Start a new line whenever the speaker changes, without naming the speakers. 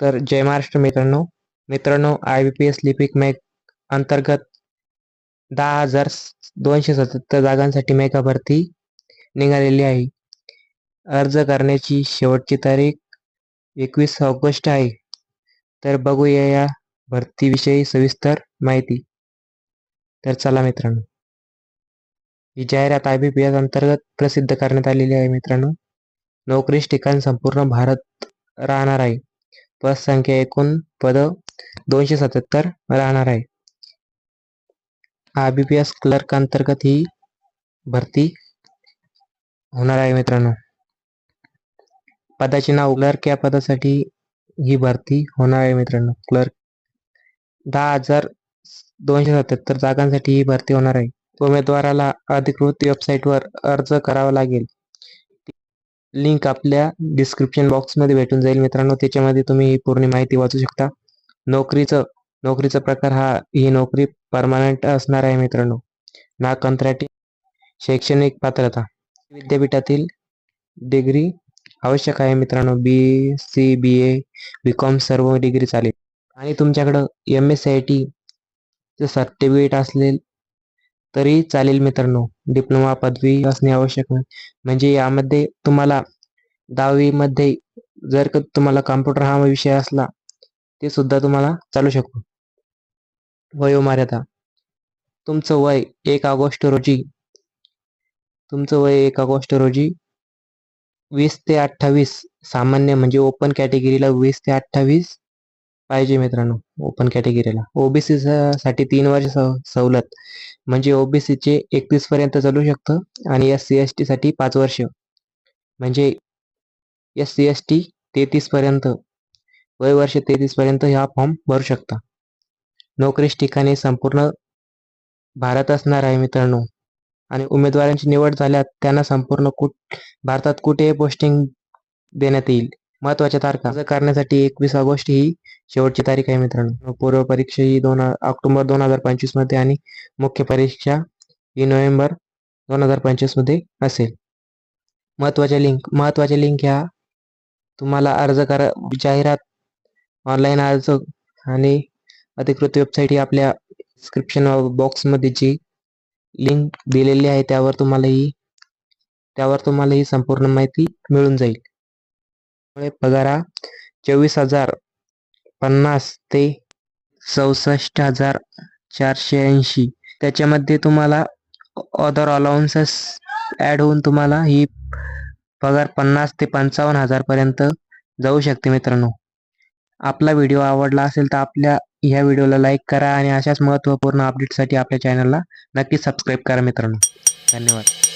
तर जय महाराष्ट्र मित्रांनो. मित्रांनो आय बी पी एस लिपिक मेक अंतर्गत दहा हजार दोनशे सत्याहत्तर जागांसाठी मेगा भरती निघालेली आहे. अर्ज करण्याची शेवटची तारीख एकवीस ऑगस्ट आहे. तर बघूया या भरतीविषयी सविस्तर माहिती. तर चला मित्रांनो. ही जाहिरात आय बी पी एस अंतर्गत प्रसिद्ध करण्यात आलेली आहे मित्रांनो. नोकरीस ठिकाण संपूर्ण भारत राहणार आहे. पद संख्या एकूण पद दोनशे सत्याहत्तर राहणार आहे. I B P S clerk अंतर्गत ही भरती होणार आहे मित्रांनो. पदाचे नाव क्लर्क या पदासाठी ही भरती होणार आहे मित्रांनो. क्लर्क दहा हजार दोनशे सत्याहत्तर जागांसाठी ही भरती होणार आहे. उमेदवाराला अधिकृत वेबसाईटवर अर्ज करावा लागेल. लिंक आपल्या डिस्क्रिप्शन बॉक्समध्ये भेटून जाईल. मित्रांनो त्याच्यामध्ये तुम्ही ही पूर्ण माहिती वाचू शकता. नोकरीचं नोकरीचा प्रकार हा ही नोकरी परमानंट असणार आहे मित्रांनो. ना कंत्राटी शैक्षणिक पात्रता. विद्यापीठातील डिग्री आवश्यक आहे मित्रांनो. B C B A B com सर्व डिग्री चालेल. आणि तुमच्याकडं एम एस आय टीचं सर्टिफिकेट असलेल तरी चालेल मित्रांनो. डिप्लोमा पदवी असणे आवश्यक नाही. म्हणजे यामध्ये तुम्हाला दहावीमध्ये जर का तुम्हाला कॉम्प्युटर हा विषय असला ते सुद्धा तुम्हाला चालू शकतो. वयोमर्यादा. तुमचं वय एक ऑगस्ट रोजी तुमचं वय एक ऑगस्ट रोजी वीस ते अठ्ठावीस सामान्य म्हणजे ओपन कॅटेगरीला वीस ते अठ्ठावीस पाहिजे मित्रांनो ओपन कॅटेगरीला ओबीसी साठी तीन वर्ष सवलत. म्हणजे ओबीसीचे एकतीस पर्यंत चालू शकतं आणि एस सी एस टी साठी पाच वर्ष. म्हणजे एस सी एस टी तेहतीस पर्यंत वय वर्ष तेहतीस पर्यंत हा फॉर्म भरू शकता. नोकरीस ठिकाणी संपूर्ण भारत असणार आहे मित्रांनो. आणि उमेदवारांची निवड झाल्यास त्यांना संपूर्ण कुठ भारतात कुठेही पोस्टिंग देण्यात येईल. महत्त्वाच्या तारखा. अर्ज करण्यासाठी एकवीस ऑगस्ट ही शेवटची तारीख आहे मित्रांनो. पूर्व परीक्षा ही दोन ऑक्टोबर दोन हजार पंचवीसमध्ये आणि मुख्य परीक्षा ही नोव्हेंबर दोन हजार पंचवीसमध्ये असेल. महत्त्वाच्या लिंक महत्त्वाच्या लिंक ह्या तुम्हाला अर्ज करा जाहिरात ऑनलाईन अर्ज आणि अधिकृत वेबसाईट ही आपल्या डिस्क्रिप्शन बॉक्समध्ये जी लिंक दिलेली आहे त्यावर तुम्हाला ही त्यावर तुम्हाला ही संपूर्ण माहिती मिळून जाईल. पगार हा चोवीस हजार पन्नास ते चौसष्ट हजार चारशे ऐंशी. त्याच्यामध्ये तुम्हाला अदर अलाउन्सेस ॲड होऊन तुम्हाला ही पगार पन्नास ते पंचावन्न हजारपर्यंत जाऊ शकते मित्रांनो. आपला व्हिडिओ आवडला असेल तर आपल्या ह्या व्हिडिओला लाईक करा आणि अशाच महत्त्वपूर्ण अपडेटसाठी आपल्या चॅनलला नक्की सबस्क्राईब करा मित्रांनो. धन्यवाद.